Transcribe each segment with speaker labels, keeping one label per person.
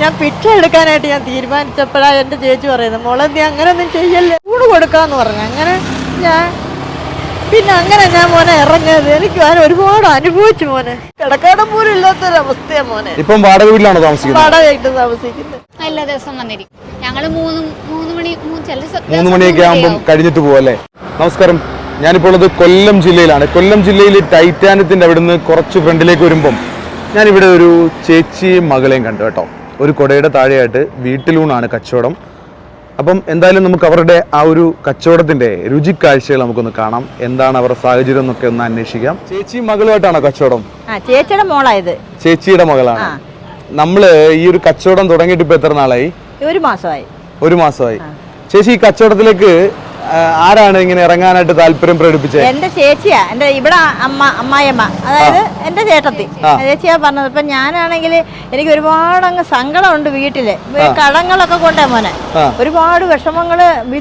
Speaker 1: ഞാൻ പിറ്റ എടുക്കാനായിട്ട് ഞാൻ തീരുമാനിച്ചപ്പോഴാണ് എന്റെ ചേച്ചി പറയുന്നത് മോളെ നീ അങ്ങനെ ഒന്നും ചെയ്യല്ലേ. ഊണ് കൊടുക്കാന്ന് പറഞ്ഞു. അങ്ങനെ ഞാൻ പിന്നെ അങ്ങനെ ഞാൻ മോനെ ഇറങ്ങിയത്. എനിക്ക് ഞാൻ ഒരുപാട് അനുഭവിച്ചു മോനെ. കിടക്കാടം പോലും ഇല്ലാത്തൊരവസ്ഥയാ മോനെ.
Speaker 2: ഇപ്പം വാടക വീട്ടിലാണോ താമസിക്കുന്നത്?
Speaker 1: വാടകയായിട്ട് താമസിക്കുന്നത്.
Speaker 3: എല്ലാ ദിവസം വന്നിരിക്കും ഞങ്ങൾ മൂന്ന് മൂന്ന് മണി മൂന്ന് ചില
Speaker 2: മൂന്ന് മണിയൊക്കെ ആകുമ്പോൾ കഴിഞ്ഞിട്ട് പോവല്ലേ നമസ്കാരം. ഞാനിപ്പോൾ ഉള്ളത് കൊല്ലം ജില്ലയിലാണ്. കൊല്ലം ജില്ലയിൽ ടൈറ്റാനത്തിന്റെ അവിടുന്ന് കുറച്ച് ഫ്രണ്ടിലേക്ക് വരുമ്പം ഞാനിവിടെ ഒരു ചേച്ചിയും മകളെയും കണ്ടു കേട്ടോ. ഒരു കൊടയുടെ താഴെയായിട്ട് വീട്ടിലൂണാണ് കച്ചവടം. അപ്പം എന്തായാലും നമുക്ക് അവരുടെ ആ ഒരു കച്ചവടത്തിന്റെ രുചിക്കാഴ്ചകൾ നമുക്കൊന്ന് കാണാം. എന്താണ് അവരുടെ സാഹചര്യം എന്നൊക്കെ ഒന്ന് അന്വേഷിക്കാം. ചേച്ചി മകളുമായിട്ടാണോ കച്ചവടം?
Speaker 1: ചേച്ചിയുടെ മോളായത്.
Speaker 2: ചേച്ചിയുടെ മകളാണ്. നമ്മൾ ഈ ഒരു കച്ചവടം തുടങ്ങിയിട്ട് ഇപ്പൊ എത്ര നാളായി?
Speaker 1: ഒരു മാസമായി.
Speaker 2: ഒരു മാസമായി. ചേച്ചി ഈ കച്ചവടത്തിലേക്ക് ആരാണ് ഇങ്ങനെ ഇറങ്ങാനായിട്ട് താല്പര്യം പ്രകടിപ്പിച്ചത്
Speaker 1: എന്റെ ചേച്ചിയാ എന്റെ ഇവിടെ അമ്മ അമ്മായിയമ്മ. അതായത് എന്റെ ചേട്ടത്തി. ചേച്ചിയാ പറഞ്ഞത്. ഇപ്പൊ ഞാനാണെങ്കിൽ എനിക്ക് ഒരുപാട് അങ്ങ് സങ്കടമുണ്ട് വീട്ടിൽ. കടങ്ങളൊക്കെ കൊണ്ടേ മോനെ. ഒരുപാട് വിഷമങ്ങൾ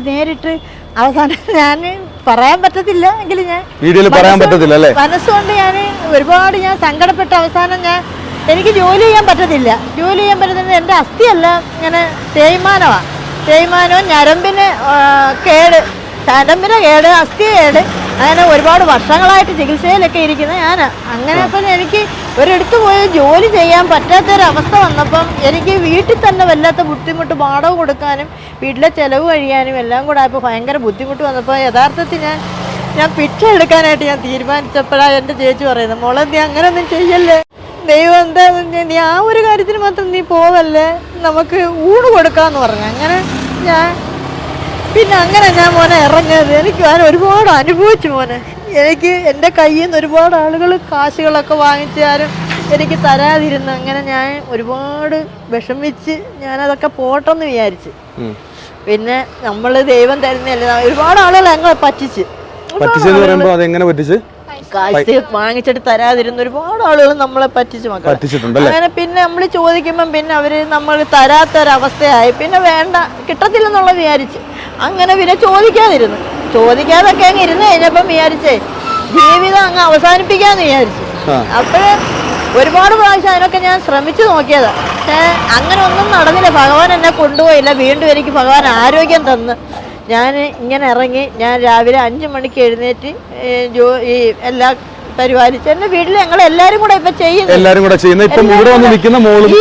Speaker 1: നേരിട്ട് അവസാനം ഞാൻ പറയാൻ പറ്റത്തില്ല എങ്കിലും ഞാൻ
Speaker 2: വീട്ടിൽ പറയാൻ പറ്റത്തില്ല അല്ലേ?
Speaker 1: മനസ്സുകൊണ്ട് ഞാൻ ഒരുപാട് ഞാൻ സങ്കടപ്പെട്ട അവസാനം ഞാൻ എനിക്ക് ജോലി ചെയ്യാൻ പറ്റത്തില്ല. ജോലി ചെയ്യാൻ പറ്റുന്നത് എന്റെ അസ്ഥിയല്ല. ഇങ്ങനെ തേയ്മാനമാണ് തേയ്മാനവും ഞരമ്പിന് കേട്. ഞരമ്പിന് കേട് അസ്ഥി കേട് അങ്ങനെ ഒരുപാട് വർഷങ്ങളായിട്ട് ചികിത്സയിലൊക്കെ ഇരിക്കുന്ന ഞാൻ അങ്ങനെ അപ്പം എനിക്ക് ഒരിടത്ത് പോയി ജോലി ചെയ്യാൻ പറ്റാത്തൊരവസ്ഥ വന്നപ്പം എനിക്ക് വീട്ടിൽ തന്നെ വല്ലാത്ത ബുദ്ധിമുട്ട് പാടവ് കൊടുക്കാനും വീട്ടിലെ ചിലവ് കഴിയാനും എല്ലാം കൂടെ ആയപ്പോൾ ഭയങ്കര ബുദ്ധിമുട്ട് വന്നപ്പോൾ യഥാർത്ഥത്തിൽ ഞാൻ ഞാൻ പിറ്റ എടുക്കാനായിട്ട് ഞാൻ തീരുമാനിച്ചപ്പോഴാണ് എന്റെ ചേച്ചി പറയുന്നത് മോളെ നീ അങ്ങനെയൊന്നും ചെയ്യല്ലേ? ദൈവം എന്താ നീ ആ ഒരു കാര്യത്തിന് മാത്രം നീ പോവല്ലേ? നമുക്ക് ഊണ് കൊടുക്കാമെന്ന് പറഞ്ഞു. അങ്ങനെ ഞാൻ പിന്നെ അങ്ങനെ ഞാൻ മോനെ ഇറങ്ങിയത്. എനിക്ക് ഞാൻ ഒരുപാട് അനുഭവിച്ചു മോനെ. എനിക്ക് എന്റെ കയ്യിൽ നിന്ന് ഒരുപാട് ആളുകൾ കാശുകളൊക്കെ വാങ്ങിച്ചാലും എനിക്ക് തരാതിരുന്നു. അങ്ങനെ ഞാൻ ഒരുപാട് വിഷമിച്ച് ഞാനതൊക്കെ പോട്ടെന്ന് വിചാരിച്ച്. പിന്നെ നമ്മൾ ദൈവം തരുന്നതല്ലേ? ഒരുപാട് ആളുകൾ ഞങ്ങളെ പറ്റിച്ച്.
Speaker 2: അതെങ്ങനെ പറ്റിച്ച്?
Speaker 1: കാശ് വാങ്ങിച്ചിട്ട് തരാതിരുന്ന. ഒരുപാട് ആളുകൾ നമ്മളെ പറ്റിച്ച് മക്കളെ. അങ്ങനെ പിന്നെ നമ്മൾ ചോദിക്കുമ്പം പിന്നെ അവർ നമ്മൾ തരാത്തൊരവസ്ഥയായി. പിന്നെ വേണ്ട കിട്ടത്തില്ലെന്നുള്ള വിചാരിച്ച്. അങ്ങനെ പിന്നെ ചോദിക്കാതിരുന്നു. ചോദിക്കാതൊക്കെ അങ്ങ് ഇരുന്ന് കഴിഞ്ഞപ്പം വിചാരിച്ചേ ജീവിതം അങ്ങ് അവസാനിപ്പിക്കാന്ന് വിചാരിച്ചു. അപ്പോൾ ഒരുപാട് പ്രാവശ്യം അതിനൊക്കെ ഞാൻ ശ്രമിച്ചു നോക്കിയതാ. പക്ഷേ അങ്ങനെ ഒന്നും നടന്നില്ല. ഭഗവാൻ എന്നെ കൊണ്ടുപോയില്ല. വീണ്ടും എനിക്ക് ഭഗവാൻ ആരോഗ്യം തന്ന്. ഞാൻ ഇങ്ങനെ ഇറങ്ങി ഞാൻ രാവിലെ അഞ്ച് മണിക്ക് എഴുന്നേറ്റ് ജോ ഈ എല്ലാ പരിപാലിച്ച് എന്റെ വീട്ടിൽ ഞങ്ങൾ എല്ലാവരും കൂടെ ഇപ്പം ചെയ്യുന്നു
Speaker 2: എല്ലാരും കൂടെ ചെയ്യുന്നു ഇപ്പം ഇവിടെ വന്ന് നിൽക്കുന്ന മോളും
Speaker 1: ഈ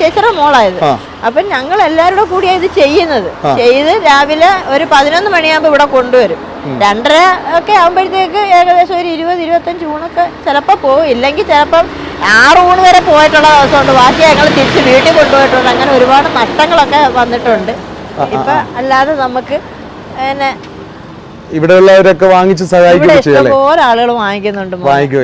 Speaker 1: ചേച്ചിയുടെ മോളായത്. അപ്പം ഞങ്ങൾ എല്ലാവരും കൂടിയാണ് ഇത് ചെയ്യുന്നത്. ചെയ്ത് രാവിലെ ഒരു പതിനൊന്ന് മണിയാകുമ്പോൾ ഇവിടെ കൊണ്ടുവരും. രണ്ടര ഒക്കെ ആകുമ്പോഴത്തേക്ക് ഏകദേശം ഒരു ഇരുപത് ഇരുപത്തഞ്ച് ഊണൊക്കെ ചിലപ്പോൾ പോകും. ഇല്ലെങ്കിൽ ചിലപ്പം ആറ് ഊണ് വരെ പോയിട്ടുള്ള ദിവസമുണ്ട്. ബാക്കി ഞങ്ങൾ തിരിച്ച് വീട്ടിൽ കൊണ്ടുപോയിട്ടുണ്ട്. അങ്ങനെ ഒരുപാട് നഷ്ടങ്ങളൊക്കെ വന്നിട്ടുണ്ട്. ഇപ്പൊ അല്ലാതെ നമുക്ക് പിന്നെ
Speaker 2: ഇവിടെയുള്ളവരൊക്കെ വാങ്ങിച്ച്
Speaker 1: ആളുകൾ വാങ്ങിക്കുന്നുണ്ട്.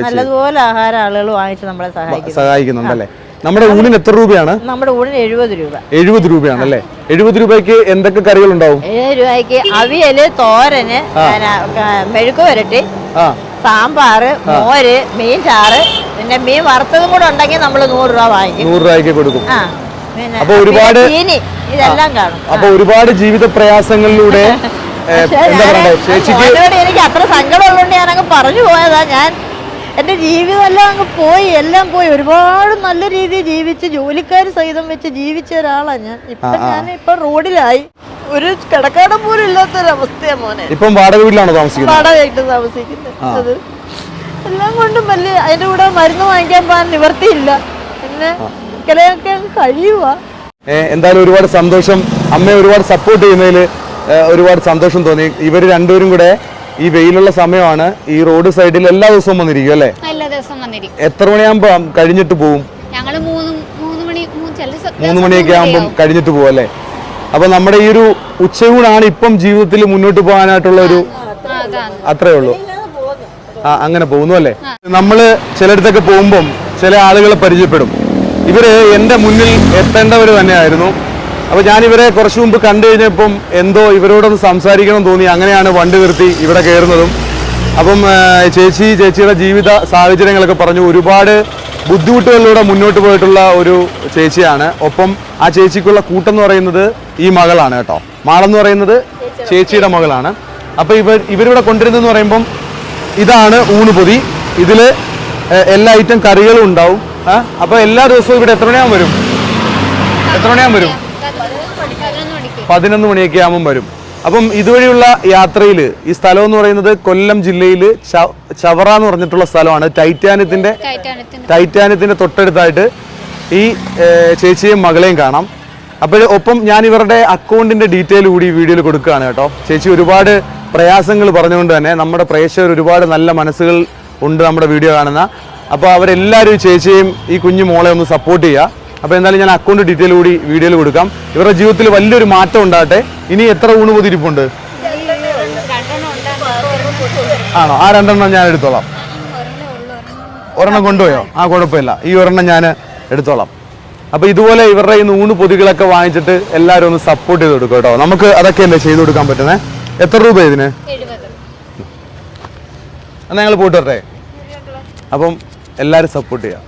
Speaker 1: നല്ലതുപോലെ ആഹാരം ആളുകൾ വാങ്ങിച്ച് നമ്മളെ സഹായിക്കുന്നു
Speaker 2: സഹായിക്കുന്നുണ്ടല്ലേ നമ്മുടെ ഊണിന് എത്ര രൂപയാണ്?
Speaker 1: നമ്മുടെ ഊണിന് എഴുപത് രൂപ.
Speaker 2: എഴുപത് രൂപയാണല്ലേ എഴുപത് രൂപയ്ക്ക് എന്തൊക്കെ കറികൾ ഉണ്ടാവും?
Speaker 1: എഴുപത് രൂപയ്ക്ക് അവിയൽ തോരന് മെഴുക്ക് വരട്ടി സാമ്പാറ് മോര് മീൻ ചാറ് പിന്നെ മീൻ വറുത്തതും കൂടെ ഉണ്ടെങ്കിൽ നമ്മൾ നൂറ് രൂപ വാങ്ങിക്കും.
Speaker 2: നൂറ് രൂപയ്ക്ക് കൊടുക്കും. അപ്പൊ ഒരുപാട്-
Speaker 1: ഇതെല്ലാം കാണും.
Speaker 2: അപ്പൊ ഒരുപാട് ജീവിത പ്രയാസങ്ങളിലൂടെ എന്താ പറയണ്ടേ ചേച്ചിക്ക്
Speaker 1: എനിക്ക് അത്ര സങ്കടമുള്ളതുകൊണ്ട് ഞാൻ അങ്ങ് പറഞ്ഞു പോയതാ. ഞാൻ എന്റെ ജീവിതമെല്ലാം അങ്ങ് പോയി എല്ലാം പോയി. ഒരുപാട് നല്ല രീതിയിൽ ജീവിച്ച് ജോലിക്കാർ സഹിതം വെച്ച് ജീവിച്ച ഒരാളാണ് ഞാൻ. ഇപ്പൊ ഞാൻ ഇപ്പൊ റോഡിലായി. ഒരു കിടക്കാടം പോലും ഇല്ലാത്തൊരവസ്ഥയാണ് മോനെ.
Speaker 2: ഇപ്പം വാടക വീട്ടിലാണോ താമസിക്കുന്നത്?
Speaker 1: വാടകയായിട്ട് താമസിക്കുന്നത്. അത് എല്ലാം കൊണ്ടും വലിയ അതിന്റെ കൂടെ മരുന്ന് വാങ്ങിക്കാൻ പോകാൻ നിവർത്തിയില്ല. പിന്നെ അങ്ങ് കഴിയുക
Speaker 2: ഏ, എന്തായാലും ഒരുപാട് സന്തോഷം. അമ്മയെ ഒരുപാട് സപ്പോർട്ട് ചെയ്യുന്നതിൽ ഒരുപാട് സന്തോഷം തോന്നി. ഇവർ രണ്ടുപേരും കൂടെ ഈ വെയിലുള്ള സമയമാണ് ഈ റോഡ് സൈഡിൽ എല്ലാ ദിവസവും വന്നിരിക്കും അല്ലേ?
Speaker 3: എല്ലാ ദിവസവും വന്നിരിക്കും.
Speaker 2: എത്ര മണിയാകുമ്പോ കഴിഞ്ഞിട്ട് പോവും?
Speaker 3: മൂന്ന്
Speaker 2: മണിയൊക്കെ ആകുമ്പോൾ കഴിഞ്ഞിട്ട് പോകും അല്ലേ? അപ്പൊ നമ്മുടെ ഈ ഒരു ഉച്ചയൂണാണ് ഇപ്പം ജീവിതത്തിൽ മുന്നോട്ട് പോകാനായിട്ടുള്ള ഒരു അത്രേ ഉള്ളൂ. ആ അങ്ങനെ പോകുന്നു അല്ലേ? നമ്മൾ ചിലയിടത്തൊക്കെ പോകുമ്പം ചില ആളുകളെ പരിചയപ്പെടും. ഇവർ എന്റെ മുന്നിൽ എത്തേണ്ടവർ തന്നെയായിരുന്നു. അപ്പൊ ഞാൻ ഇവരെ കുറച്ചു മുമ്പ് കണ്ടു കഴിഞ്ഞപ്പം എന്തോ ഇവരോടൊന്ന് സംസാരിക്കണം തോന്നി. അങ്ങനെയാണ് വണ്ടി നിർത്തി ഇവിടെ കയറുന്നതും. അപ്പം ചേച്ചി ചേച്ചിയുടെ ജീവിത സാഹചര്യങ്ങളൊക്കെ പറഞ്ഞു. ഒരുപാട് ബുദ്ധിമുട്ടുകളിലൂടെ മുന്നോട്ട് പോയിട്ടുള്ള ഒരു ചേച്ചിയാണ്. ഒപ്പം ആ ചേച്ചിക്കുള്ള കൂട്ടെന്ന് പറയുന്നത് ഈ മകളാണ് കേട്ടോ. മാളെന്ന് പറയുന്നത് ചേച്ചിയുടെ മകളാണ്. അപ്പൊ ഇവർ ഇവരിവിടെ കൊണ്ടുവരുന്നതെന്ന് പറയുമ്പം ഇതാണ് ഊണുപൊതി. ഇതിൽ എല്ലാ ഐറ്റം കറികളും ഉണ്ടാവും. അപ്പോൾ അപ്പൊ എല്ലാ ദിവസവും ഇവിടെ എത്ര മണിയാകും വരും? എത്ര മണിയാകും വരും?
Speaker 3: പതിനൊന്ന്
Speaker 2: മണിയൊക്കെ ആകുമ്പം വരും. അപ്പം ഇതുവഴിയുള്ള യാത്രയിൽ ഈ സ്ഥലം എന്ന് പറയുന്നത് കൊല്ലം ജില്ലയിൽ ചവറ എന്ന് പറഞ്ഞിട്ടുള്ള സ്ഥലമാണ്. ടൈറ്റാനിയത്തിന്റെ
Speaker 3: ടൈറ്റാനത്തിന്റെ
Speaker 2: ടൈറ്റാനിയത്തിന്റെ തൊട്ടടുത്തായിട്ട് ഈ ചേച്ചിയും മകളെയും കാണാം. അപ്പോൾ ഒപ്പം ഞാൻ ഇവരുടെ അക്കൗണ്ടിന്റെ ഡീറ്റെയിൽ കൂടി ഈ വീഡിയോയിൽ കൊടുക്കുകയാണ് കേട്ടോ. ചേച്ചി ഒരുപാട് പ്രയാസങ്ങൾ പറഞ്ഞുകൊണ്ട് തന്നെ നമ്മുടെ പ്രേക്ഷകർ ഒരുപാട് നല്ല മനസ്സുകൾ ഉണ്ട് നമ്മുടെ വീഡിയോ കാണുന്ന. അപ്പോൾ അവരെല്ലാവരും ചേച്ചിയും ചേച്ചിയെയും ഈ കുഞ്ഞു മോളെ ഒന്ന് സപ്പോർട്ട് ചെയ്യുക. അപ്പോൾ എന്തായാലും ഞാൻ അക്കൗണ്ട് ഡീറ്റെയിൽ കൂടി വീഡിയോയിൽ കൊടുക്കാം. ഇവരുടെ ജീവിതത്തിൽ വലിയൊരു മാറ്റം ഉണ്ടാകട്ടെ. ഇനി എത്ര ഊണ് പൊതിരിപ്പുണ്ട്? ആണോ? ആ രണ്ടെണ്ണം ഞാൻ എടുത്തോളാം.
Speaker 3: ഒരെണ്ണേ
Speaker 2: കൊണ്ടുപോയോ? ആ കുഴപ്പമില്ല. ഈ ഒരെണ്ണം ഞാൻ എടുത്തോളാം. അപ്പോൾ ഇതുപോലെ ഇവരുടെ ഈ നൂണ് പൊതികളൊക്കെ വാങ്ങിച്ചിട്ട് എല്ലാവരും ഒന്ന് സപ്പോർട്ട് ചെയ്ത് കൊടുക്കും കേട്ടോ. നമുക്ക് അതൊക്കെ അല്ലേ ചെയ്ത് കൊടുക്കാൻ പറ്റുന്നേ? എത്ര രൂപ ഇതിന്?
Speaker 3: എന്നാൽ
Speaker 2: എന്നാ ഞങ്ങൾ പോയിട്ട് വരട്ടെ. അപ്പം എല്ലാവരും സപ്പോർട്ട് ചെയ്യാം.